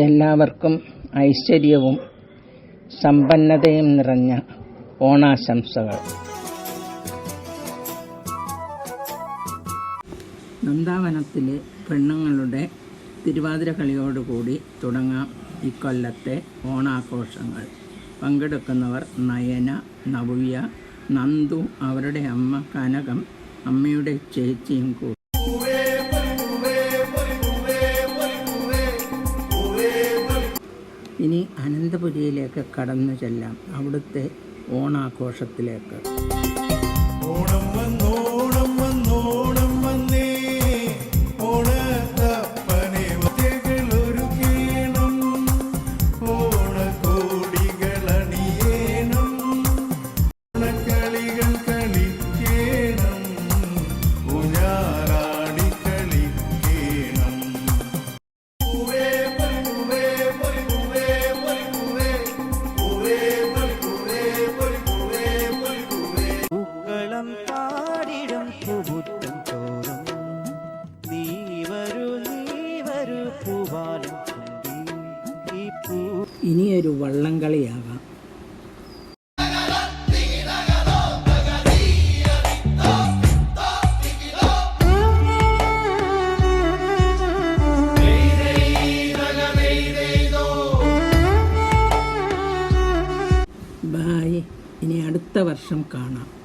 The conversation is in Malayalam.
എല്ലാവർക്കും ഐശ്വര്യവും സമ്പന്നതയും നിറഞ്ഞ ഓണാശംസകൾ. നന്ദാവനത്തിലെ പെണ്ണുങ്ങളുടെ തിരുവാതിര കളിയോടുകൂടി തുടങ്ങാം ഇക്കൊല്ലത്തെ ഓണാഘോഷങ്ങൾ. പങ്കെടുക്കുന്നവർ നയന നവ്യ നന്ദു അവരുടെ അമ്മ കനകം അമ്മയുടെ ചേച്ചിയും കൂടി. ഇനി അനന്തപുരിയിലേക്ക് കടന്നു ചെല്ലാം അവിടുത്തെ ഓണാഘോഷത്തിലേക്ക്. ഓണം ഇനിയൊരു വള്ളംകളിയാകാം ബായ് ഇനി അടുത്ത വർഷം കാണാം.